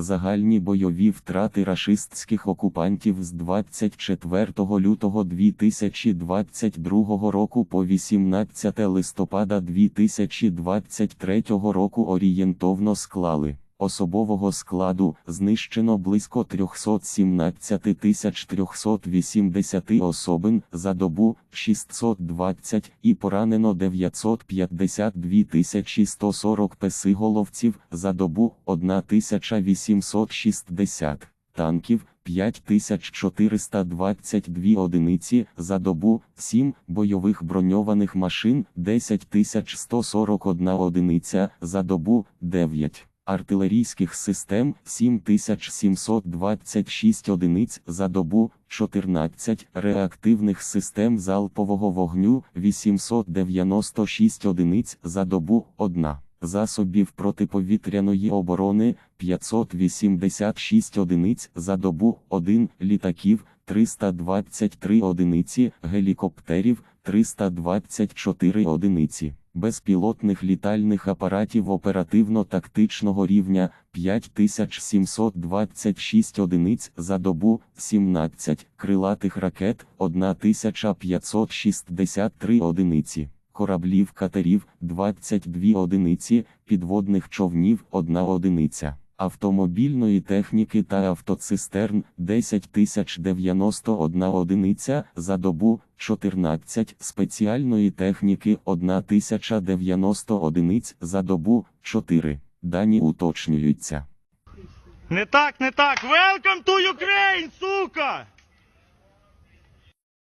Загальні бойові втрати рашистських окупантів з 24 лютого 2022 року по 18 листопада 2023 року орієнтовно склали. Особового складу знищено близько 317 380 особин за добу 620 і поранено 952 140 песиголовців за добу 1860 танків 5422 одиниці за добу, 7 бойових броньованих машин 10141 одиниця за добу, 9 артилерійських систем 7726 одиниць за добу, 14 реактивних систем залпового вогню 896 одиниць за добу, 1 засобів протиповітряної оборони 586 одиниць за добу, 1 літаків 323 одиниці, гелікоптерів 324 одиниці, безпілотних літальних апаратів оперативно-тактичного рівня 5726 одиниць за добу, 17 крилатих ракет 1563 одиниці кораблів катерів 22 одиниці, підводних човнів 1 одиниця, автомобільної техніки та автоцистерн 10 091 одиниця за добу, 14 спеціальної техніки 1090 одиниць за добу, 4. Дані уточнюються. Не так, не так. Welcome to Ukraine, сука!